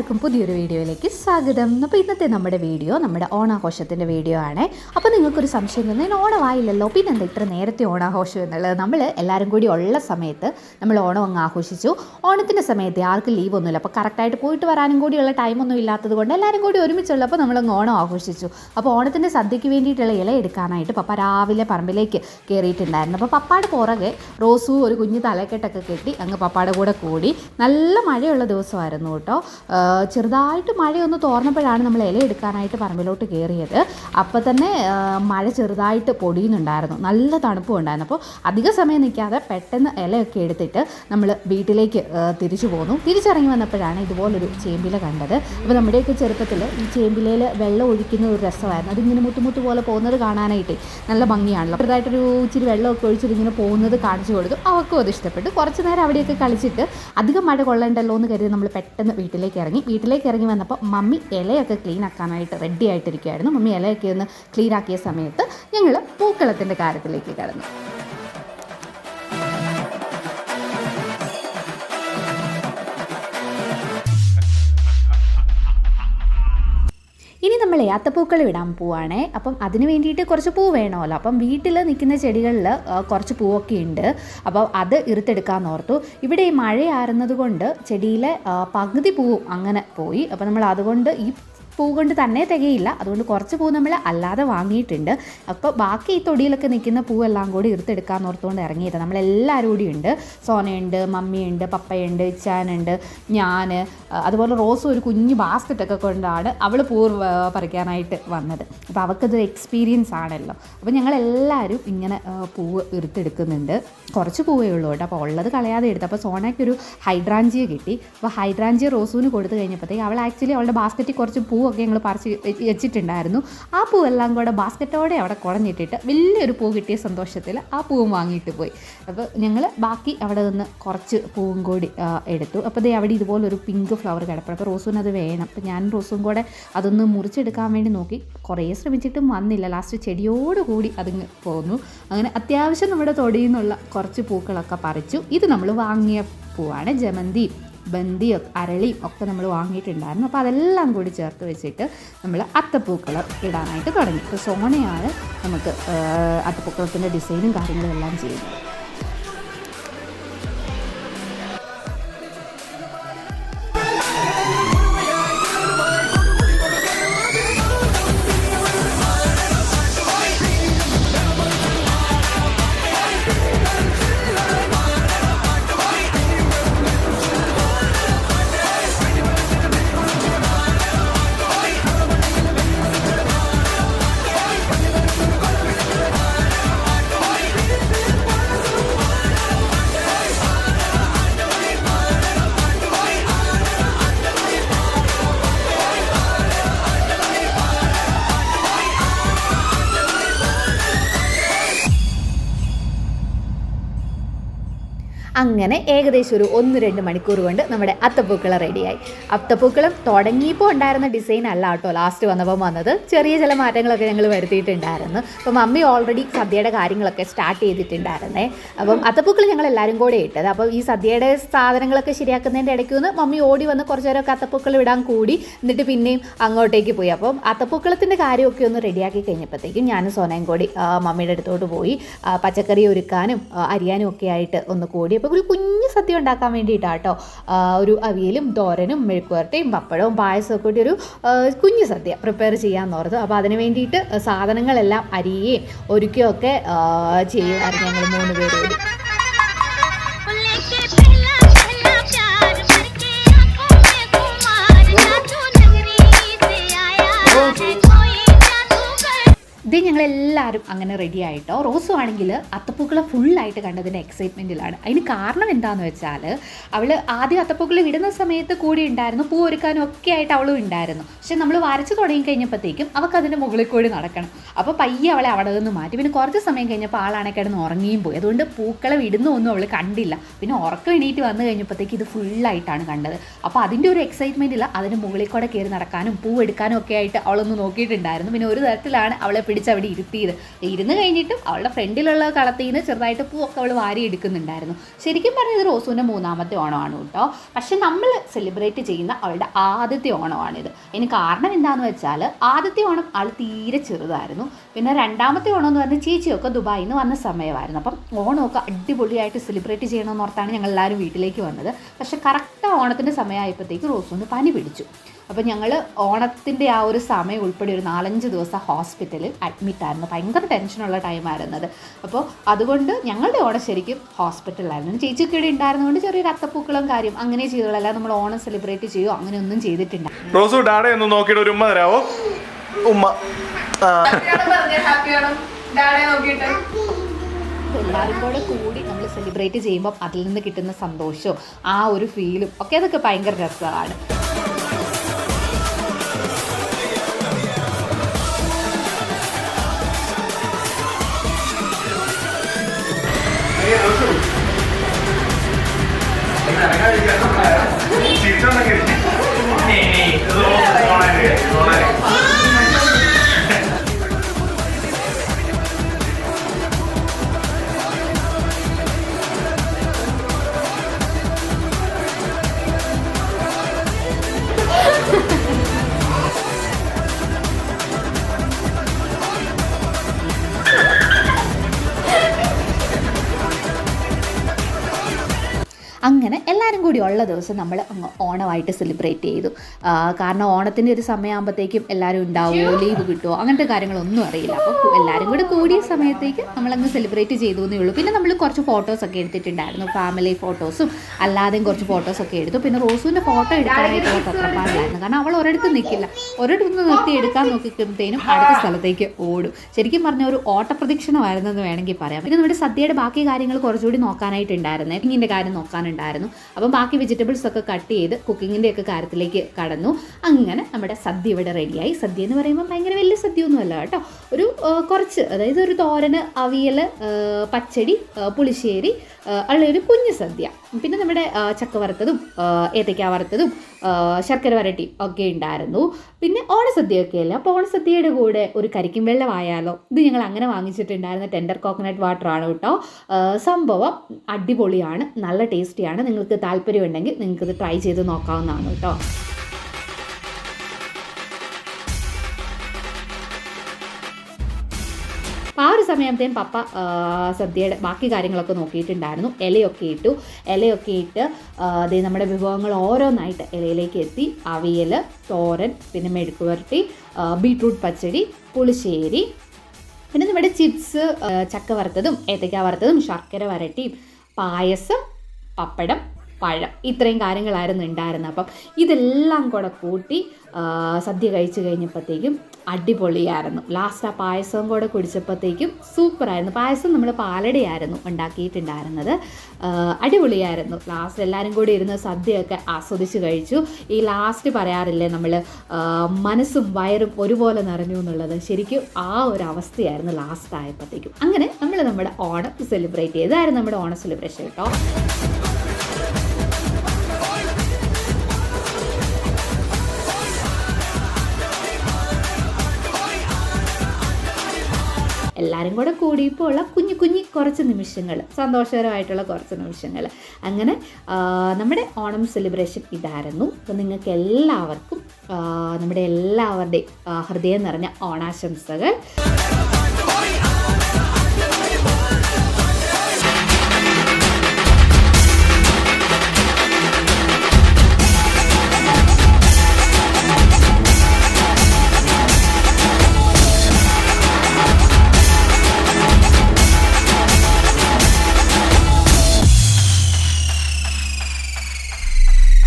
എല്ലാവർക്കും പുതിയൊരു വീഡിയോയിലേക്ക് സ്വാഗതം. അപ്പോൾ ഇന്നത്തെ നമ്മുടെ വീഡിയോ നമ്മുടെ ഓണാഘോഷത്തിന്റെ വീഡിയോ ആണ്. അപ്പോൾ നിങ്ങൾക്കൊരു സംശയം തോന്നുന്നു ഓണമായില്ലല്ലോ? പിന്നെ എന്താ ഇത്ര നേരത്തെ ഓണാഘോഷം എന്നുള്ളത്? നമ്മൾ എല്ലാവരും കൂടി ഉള്ള സമയത്ത് നമ്മൾ ഓണം അങ്ങ് ആഘോഷിച്ചു. ഓണത്തിന്റെ സമയത്ത് ആർക്കും ലീവ് ഒന്നുമില്ല. അപ്പോൾ കറക്റ്റായിട്ട് പോയിട്ട് വരാനും കൂടിയുള്ള ടൈമൊന്നും ഇല്ലാത്തത് കൊണ്ട് എല്ലാവരും കൂടി ഒരുമിച്ചുള്ളപ്പോൾ നമ്മളങ്ങ് ഓണം ആഘോഷിച്ചു. അപ്പോൾ ഓണത്തിന്റെ സദ്യയ്ക്ക് വേണ്ടിയിട്ടുള്ള ഇല എടുക്കാനായിട്ട് പപ്പ രാവിലെ പറമ്പിലേക്ക് കയറിയിട്ടുണ്ടായിരുന്നു അപ്പോൾ പപ്പാട് പുറകെ റോസു ഒരു കുഞ്ഞ് തലക്കെട്ടൊക്കെ കെട്ടി അങ്ങ് പപ്പാടെ കൂടെ കൂടി നല്ല മഴയുള്ള ദിവസമായിരുന്നു കേട്ടോ. ചെറുതായിട്ട് മഴയൊന്ന് തോർന്നപ്പോഴാണ് നമ്മൾ ഇല എടുക്കാനായിട്ട് പറമ്പിലോട്ട് കയറിയത്. അപ്പോൾ തന്നെ മഴ ചെറുതായിട്ട് പൊടിയുന്നുണ്ടായിരുന്നു. നല്ല തണുപ്പും ഉണ്ടായിരുന്നു. അപ്പോൾ അധിക സമയം നിൽക്കാതെ പെട്ടെന്ന് ഇലയൊക്കെ എടുത്തിട്ട് നമ്മൾ വീട്ടിലേക്ക് തിരിച്ചു പോന്നു. തിരിച്ചിറങ്ങി വന്നപ്പോഴാണ് ഇതുപോലൊരു ചേമ്പില കണ്ടത്. അപ്പോൾ നമ്മുടെയൊക്കെ ചെറുപ്പത്തിൽ ഈ ചേമ്പിലയിൽ വെള്ളം ഒഴിക്കുന്ന ഒരു രസമായിരുന്നു. അതിങ്ങനെ മുത്തുമുത്ത് പോലെ പോകുന്നത് കാണാനായിട്ട് നല്ല ഭംഗിയാണല്ലോ. ചെറുതായിട്ടൊരു ഇച്ചിരി വെള്ളമൊക്കെ ഒഴിച്ചിട്ട് ഇങ്ങനെ പോകുന്നത് കാണിച്ചു കൊടുത്തു. അവർക്കും അത് ഇഷ്ടപ്പെട്ടു. കുറച്ച് നേരം അവിടെയൊക്കെ കളിച്ചിട്ട് അധികം മഴ കൊള്ളണ്ടല്ലോ എന്ന് കരുതി നമ്മൾ പെട്ടെന്ന് വീട്ടിലേക്ക് ഇറങ്ങി വീട്ടിലേക്ക് ഇറങ്ങി വന്നപ്പോൾ മമ്മി ഇലയൊക്കെ ക്ലീൻ ആക്കാനായിട്ട് റെഡി ആയിട്ടിരിക്കുകയായിരുന്നു. മമ്മി ഇലയൊക്കെ ഒന്ന് ക്ലീൻ ആക്കിയ സമയത്ത് ഞങ്ങൾ പൂക്കളത്തിന്റെ കാര്യത്തിലേക്ക് കടന്നു. ഇനി നമ്മൾ ഏത്തപ്പൂക്കൾ ഇടാൻ പോവാണേ. അപ്പം അതിന് വേണ്ടിയിട്ട് കുറച്ച് പൂ വേണമല്ലോ. അപ്പം വീട്ടിൽ നിൽക്കുന്ന ചെടികളിൽ കുറച്ച് പൂവൊക്കെ ഉണ്ട്. അപ്പോൾ അത് ഇറുത്തെടുക്കാമെന്ന് ഓർത്തു. ഇവിടെ ഈ മഴയാറുന്നത് കൊണ്ട് ചെടിയിലെ പകുതി പൂവും അങ്ങനെ പോയി. അപ്പോൾ നമ്മൾ അതുകൊണ്ട് ഈ പൂ കൊണ്ട് തന്നെ തികയില്ല. അതുകൊണ്ട് കുറച്ച് പൂ നമ്മൾ അല്ലാതെ വാങ്ങിയിട്ടുണ്ട്. അപ്പോൾ ബാക്കി ഈ തൊടിയിലൊക്കെ നിൽക്കുന്ന പൂവെല്ലാം കൂടി എടുത്തെടുക്കാമെന്ന് ഓർത്തുകൊണ്ട് ഇറങ്ങിയത്. നമ്മളെല്ലാവരും കൂടി ഉണ്ട്. സോനയുണ്ട് മമ്മിയുണ്ട് പപ്പയുണ്ട് ഇച്ചാനുണ്ട് ഞാൻ അതുപോലെ റോസ് ഒരു കുഞ്ഞു ബാസ്ക്കറ്റൊക്കെ കൊണ്ടാണ് അവൾ പൂ പറിക്കാനായിട്ട് വന്നത്. അപ്പോൾ അവൾക്കതൊരു എക്സ്പീരിയൻസ് ആണല്ലോ. അപ്പോൾ ഞങ്ങളെല്ലാവരും ഇങ്ങനെ പൂവ് എടുത്തെടുക്കുന്നുണ്ട് കുറച്ച് പൂവേ ഉള്ളൂ കേട്ടോ. അപ്പോൾ ഉള്ളത് കളയാതെ എടുത്തു. അപ്പോൾ സോനയ്ക്ക് ഒരു ഹൈഡ്രാഞ്ചിയ കിട്ടി. അപ്പോൾ ഹൈഡ്രാഞ്ചിയ റോസൂന് കൊടുത്തു കഴിഞ്ഞപ്പോഴത്തേക്ക് അവൾ ആക്ച്വലി അവളുടെ ബാസ്ക്കറ്റിൽ കുറച്ച് പൂവൊക്കെ ഞങ്ങൾ പറിച്ച് വെച്ചിട്ടുണ്ടായിരുന്നു. ആ പൂവെല്ലാം കൂടെ ബാസ്ക്കറ്റോടെ അവിടെ കുടഞ്ഞിട്ടിട്ട് വലിയൊരു പൂ കിട്ടിയ സന്തോഷത്തിൽ ആ പൂവും വാങ്ങിയിട്ട് പോയി. അപ്പോൾ ഞങ്ങൾ ബാക്കി അവിടെ നിന്ന് കുറച്ച് പൂവും കൂടി എടുത്തു. അപ്പോൾ ദേ അവിടെ ഇതുപോലൊരു പിങ്ക് ഫ്ലവർ കിടപ്പുണ്ട്. അപ്പോൾ റോസൂന് അത് വേണം. അപ്പോൾ ഞാൻ റോസും കൂടെ അതൊന്ന് മുറിച്ചെടുക്കാൻ വേണ്ടി നോക്കി. കുറേ ശ്രമിച്ചിട്ടും വന്നില്ല. ലാസ്റ്റ് ചെടിയോടുകൂടി അതിങ്ങ് പോന്നു. അങ്ങനെ അത്യാവശ്യം നമ്മുടെ തൊടിയിൽ നിന്നുള്ള കുറച്ച് പൂക്കളൊക്കെ പറിച്ചു. ഇത് നമ്മൾ വാങ്ങിയ പൂവാണ് ജമന്തി. ബന്ദിയും അരളിയും ഒക്കെ നമ്മൾ വാങ്ങിയിട്ടുണ്ടായിരുന്നു. അപ്പോൾ അതെല്ലാം കൂടി ചേർത്ത് വെച്ചിട്ട് നമ്മൾ അത്തപ്പൂക്കൾ ഇടാനായിട്ട് തുടങ്ങി. ഇപ്പോൾ സോണയാണ് നമുക്ക് അത്തപ്പൂക്കളത്തിന്റെ ഡിസൈനും കാര്യങ്ങളും എല്ലാം ചെയ്യുന്നത്. അങ്ങനെ ഏകദേശം ഒരു ഒന്ന് രണ്ട് മണിക്കൂർ കൊണ്ട് നമ്മുടെ അത്തപ്പൂക്കളം റെഡിയായി അത്തപ്പൂക്കളം തുടങ്ങിയപ്പോൾ ഉണ്ടായിരുന്ന ഡിസൈൻ അല്ല കേട്ടോ. ലാസ്റ്റ് വന്നപ്പോൾ വന്നത്. ചെറിയ ചില മാറ്റങ്ങളൊക്കെ ഞങ്ങൾ വരുത്തിയിട്ടുണ്ടായിരുന്നു. അപ്പം മമ്മി ഓൾറെഡി സദ്യയുടെ കാര്യങ്ങളൊക്കെ സ്റ്റാർട്ട് ചെയ്തിട്ടുണ്ടായിരുന്നേ. അപ്പം അത്തപ്പൂക്കളം ഞങ്ങൾ എല്ലാവരും കൂടെ ഇട്ടത്. അപ്പം ഈ സദ്യയുടെ സാധനങ്ങളൊക്കെ ശരിയാക്കുന്നതിന്റെ ഇടയ്ക്ക് നിന്ന് മമ്മി ഓടി വന്ന് കുറച്ച് നേരമൊക്കെ അത്തപ്പൂക്കൾ ഇടാൻ കൂടി എന്നിട്ട് പിന്നെയും അങ്ങോട്ടേക്ക് പോയി. അപ്പം അത്തപ്പൂക്കളത്തിന്റെ കാര്യമൊക്കെ ഒന്ന് റെഡിയാക്കി കഴിഞ്ഞപ്പോഴത്തേക്കും ഞാനും സോനയും കൂടി മമ്മിയുടെ അടുത്തോട്ട് പോയി പച്ചക്കറി ഒരുക്കാനും അരിയാനും ഒക്കെ ആയിട്ട് ഒന്ന് കൂടി. അപ്പോൾ ഒരു കുഞ്ഞു സദ്യ ഉണ്ടാക്കാൻ വേണ്ടിയിട്ടാണ് കേട്ടോ ഒരു അവിയലും തോരനും മെഴുക്കുവരട്ടയും പപ്പടവും പായസവും ഒക്കെ കൂടി ഒരു കുഞ്ഞു സദ്യ പ്രിപ്പയർ ചെയ്യാമെന്ന് ഓർത്തു. അപ്പോൾ അതിന് വേണ്ടിയിട്ട് സാധനങ്ങളെല്ലാം അരിയുകയും ഒരുക്കുകയൊക്കെ ചെയ്യുമായിരുന്നു ഞങ്ങൾ മൂന്ന് പേരും ഇത് ഞങ്ങളെല്ലാവരും അങ്ങനെ റെഡി ആയിട്ടോ? റോസു ആണെങ്കിൽ അത്തപ്പൂക്കളെ ഫുള്ളായിട്ട് കണ്ടതിന്റെ എക്സൈറ്റ്മെന്റിലാണ് അതിന് കാരണം എന്താണെന്ന് വെച്ചാൽ അവൾ ആദ്യം അത്തപ്പൂക്കൾ വിടുന്ന സമയത്ത് കൂടി ഉണ്ടായിരുന്നു പൂ ഒരുക്കാനും ഒക്കെ ആയിട്ട് അവളും ഉണ്ടായിരുന്നു. പക്ഷെ നമ്മൾ വരച്ച് തുടങ്ങി കഴിഞ്ഞപ്പോഴത്തേക്കും അവൾക്ക് അതിന്റെ മുകളിൽ കൂടി നടക്കണം. അപ്പോൾ പയ്യെ അവളെ അവിടെ നിന്ന് മാറ്റി. പിന്നെ കുറച്ച് സമയം കഴിഞ്ഞപ്പോൾ ആളാണെ കിടന്ന് ഉറങ്ങിയും പോയി. അതുകൊണ്ട് പൂക്കളെ ഇടുന്നൊന്നും അവൾ കണ്ടില്ല. പിന്നെ ഉറക്കം എണീറ്റ് വന്നു കഴിഞ്ഞപ്പോഴത്തേക്ക് ഇത് ഫുള്ളായിട്ടാണ് കണ്ടത്. അപ്പോൾ അതിന്റെ ഒരു എക്സൈറ്റ്മെന്റിൽ അതിന് മുകളിൽ കൂടെ കയറി നടക്കാനും പൂ എടുക്കാനും ഒക്കെ ആയിട്ട് അവളൊന്ന് നോക്കിയിട്ടുണ്ടായിരുന്നു. പിന്നെ ഒരു തരത്തിലാണ് അവളെ പിടിച്ച് അവിടെ ഇരുത്തിയത്. ഇരുന്ന് കഴിഞ്ഞിട്ടും അവളുടെ ഫ്രണ്ടിലുള്ള കളത്തിൽ നിന്ന് ചെറുതായിട്ട് പൂവൊക്കെ അവൾ വാരി എടുക്കുന്നുണ്ടായിരുന്നു. ശരിക്കും പറഞ്ഞത് റോസുവിന്റെ മൂന്നാമത്തെ ഓണമാണ് കേട്ടോ. പക്ഷെ നമ്മൾ സെലിബ്രേറ്റ് ചെയ്യുന്ന അവളുടെ ആദ്യത്തെ ഓണമാണിത്. ഇനി കാരണം എന്താണെന്ന് വെച്ചാൽ ആദ്യത്തെ ഓണം ആൾ തീരെ ചെറുതായിരുന്നു. പിന്നെ രണ്ടാമത്തെ ഓണം എന്ന് പറഞ്ഞാൽ ചേച്ചിയൊക്കെ ദുബായിൽ നിന്ന് വന്ന സമയമായിരുന്നു. അപ്പം ഓണമൊക്കെ അടിപൊളിയായിട്ട് സെലിബ്രേറ്റ് ചെയ്യണമെന്ന് ഓർത്താണ് ഞങ്ങൾ എല്ലാവരും വീട്ടിലേക്ക് വന്നത്. പക്ഷെ കറക്റ്റ് ഓണത്തിന്റെ സമയമായപ്പോഴത്തേക്ക് റോസുവിന് പനി പിടിച്ചു. അപ്പോൾ ഞങ്ങൾ ഓണത്തിന്റെ ആ ഒരു സമയം ഉൾപ്പെടെ ഒരു നാലഞ്ച് ദിവസം ഹോസ്പിറ്റലിൽ അഡ്മിറ്റ് ആയിരുന്നു. ഭയങ്കര ടെൻഷനുള്ള ടൈമായിരുന്നത് അപ്പോൾ അതുകൊണ്ട് ഞങ്ങളുടെ ഓണം ശരിക്കും ഹോസ്പിറ്റലിലായിരുന്നു ചേച്ചിയൊക്കെ ഇവിടെ ഉണ്ടായിരുന്നതുകൊണ്ട് ചെറിയ രക്തപ്പൂക്കളും കാര്യം അങ്ങനെ ചെയ്തുള്ള നമ്മൾ ഓണം സെലിബ്രേറ്റ് ചെയ്യുമോ അങ്ങനെയൊന്നും ചെയ്തിട്ടില്ല. റോസു ഡാഡേ ഒന്ന് നോക്കിയിട്ട് ഒരു ഉമ്മ തരാവോ? ഉമ്മ. എല്ലാവരും കൂടെ കൂടി നമ്മൾ സെലിബ്രേറ്റ് ചെയ്യുമ്പോൾ അതിൽ നിന്ന് കിട്ടുന്ന സന്തോഷവും ആ ഒരു ഫീലും ഒക്കെ അതൊക്കെ ഭയങ്കര രസമാണ്. ねえねえ、どうも、ないで、どうも。കൂടി ഉള്ള ദിവസം നമ്മൾ അങ്ങ് ഓണമായിട്ട് സെലിബ്രേറ്റ് ചെയ്തു. കാരണം ഓണത്തിന്റെ ഒരു സമയമാകുമ്പോഴത്തേക്കും എല്ലാവരും ഉണ്ടാവുമോ ലീവ് കിട്ടുമോ അങ്ങനത്തെ കാര്യങ്ങളൊന്നും അറിയില്ല. അപ്പോൾ എല്ലാവരും കൂടി കൂടിയ സമയത്തേക്ക് നമ്മളങ്ങ് സെലിബ്രേറ്റ് ചെയ്തു എന്നേ ഉള്ളൂ. പിന്നെ നമ്മൾ കുറച്ച് ഫോട്ടോസൊക്കെ എടുത്തിട്ടുണ്ടായിരുന്നു. ഫാമിലി ഫോട്ടോസും അല്ലാതെയും കുറച്ച് ഫോട്ടോസൊക്കെ എടുത്തു. പിന്നെ റോസുവിന്റെ ഫോട്ടോ എടുക്കാനായിട്ടുള്ള തത്രപ്പാടിലായിരുന്നു കാരണം അവൾ ഒരിടത്ത് നിൽക്കില്ല ഒരിടത്ത് നിന്ന് നിർത്തി എടുക്കാൻ നോക്കിക്കുമ്പോഴത്തേനും അടുത്ത സ്ഥലത്തേക്ക് ഓടും. ശരിക്കും പറഞ്ഞ ഒരു ഓട്ടപ്രദക്ഷിണമായിരുന്നു എന്ന് വേണമെങ്കിൽ പറയാം. പിന്നെ നമ്മുടെ സദ്യയുടെ ബാക്കി കാര്യങ്ങൾ കുറച്ചുകൂടി നോക്കാനായിട്ടുണ്ടായിരുന്നേ. കുക്കിങ്ങിന്റെ കാര്യം നോക്കാനുണ്ടായിരുന്നു. അപ്പം ബാക്കി വെജിറ്റബിൾസ് ഒക്കെ കട്ട് ചെയ്ത് കുക്കിങ്ങിന്റെ ഒക്കെ കാര്യത്തിലേക്ക് കടന്നു. അങ്ങനെ നമ്മുടെ സദ്യ ഇവിടെ റെഡിയായി സദ്യ എന്ന് പറയുമ്പോൾ ഭയങ്കര വലിയ സദ്യ ഒന്നുമല്ല കേട്ടോ. ഒരു കുറച്ച് അതായത് ഒരു തോരന് അവിയൽ പച്ചടി പുളിശ്ശേരി ഉള്ളൊരു കുഞ്ഞു സദ്യ. പിന്നെ നമ്മുടെ ചക്ക വറുത്തതും ഏത്തയ്ക്ക വറുത്തതും ശർക്കര വരട്ടി ഒക്കെ ഉണ്ടായിരുന്നു. പിന്നെ ഓണസദ്യയൊക്കെ അല്ല? അപ്പോൾ ഓണസദ്യയുടെ കൂടെ ഒരു കരിക്കും വെള്ളമായാലോ? ഇത് ഞങ്ങൾ അങ്ങനെ വാങ്ങിച്ചിട്ടുണ്ടായിരുന്ന ടെൻഡർ കോക്കനട്ട് വാട്ടർ ആണ് കേട്ടോ. സംഭവം അടിപൊളിയാണ് നല്ല ടേസ്റ്റിയാണ് നിങ്ങൾക്ക് താല്പര്യമുണ്ടെങ്കിൽ നിങ്ങൾക്ക് ഇത് ട്രൈ ചെയ്ത് നോക്കാവുന്നതാണ് കേട്ടോ. സമയത്തേയും പപ്പ സദ്യയുടെ ബാക്കി കാര്യങ്ങളൊക്കെ നോക്കിയിട്ടുണ്ടായിരുന്നു. ഇലയൊക്കെ ഇട്ടു. ഇലയൊക്കെ ഇട്ട് അതേ നമ്മുടെ വിഭവങ്ങൾ ഓരോന്നായിട്ട് ഇലയിലേക്ക് എത്തി. അവിയൽ തോരൻ പിന്നെ മെഴുക്ക് പുരട്ടി ബീട്രൂട്ട് പച്ചടി പുളിശ്ശേരി പിന്നെ നമ്മുടെ ചിപ്സ് ചക്ക വറുത്തതും ഏത്തയ്ക്ക വറുത്തതും ശർക്കര വരട്ടിയും പായസം പപ്പടം പഴം. ഇത്രയും കാര്യങ്ങളായിരുന്നു ഉണ്ടായിരുന്നത്. അപ്പം ഇതെല്ലാം കൂടെ കൂട്ടി സദ്യ കഴിച്ചു കഴിഞ്ഞപ്പോഴത്തേക്കും അടിപൊളിയായിരുന്നു. ലാസ്റ്റ് ആ പായസവും കൂടെ കുടിച്ചപ്പോഴത്തേക്കും സൂപ്പറായിരുന്നു. പായസം നമ്മൾ പാലടയായിരുന്നു ഉണ്ടാക്കിയിട്ടുണ്ടായിരുന്നത്. അടിപൊളിയായിരുന്നു. ലാസ്റ്റ് എല്ലാവരും കൂടി ഇരുന്ന് സദ്യയൊക്കെ ആസ്വദിച്ച് കഴിച്ചു. ഈ ലാസ്റ്റ് പറയാറില്ലേ നമ്മൾ മനസ്സും വയറും ഒരുപോലെ നിറഞ്ഞു എന്നുള്ളത്? ശരിക്കും ആ ഒരു അവസ്ഥയായിരുന്നു ലാസ്റ്റ് ആയപ്പോഴത്തേക്കും. അങ്ങനെ നമ്മൾ നമ്മുടെ ഓണം സെലിബ്രേറ്റ് ചെയ്തായിരുന്നു നമ്മുടെ ഓണം സെലിബ്രേഷൻ കേട്ടോ കൂടെ കൂടിയപ്പോൾ ഉള്ള കുഞ്ഞു കുഞ്ഞു കുറച്ച് നിമിഷങ്ങൾ സന്തോഷകരമായിട്ടുള്ള കുറച്ച് നിമിഷങ്ങൾ. അങ്ങനെ നമ്മുടെ ഓണം സെലിബ്രേഷൻ ഇതായിരുന്നു. അപ്പോൾ നിങ്ങൾക്ക് എല്ലാവർക്കും നമ്മുടെ എല്ലാവരുടെയും ഹൃദയം നിറഞ്ഞ ഓണാശംസകൾ.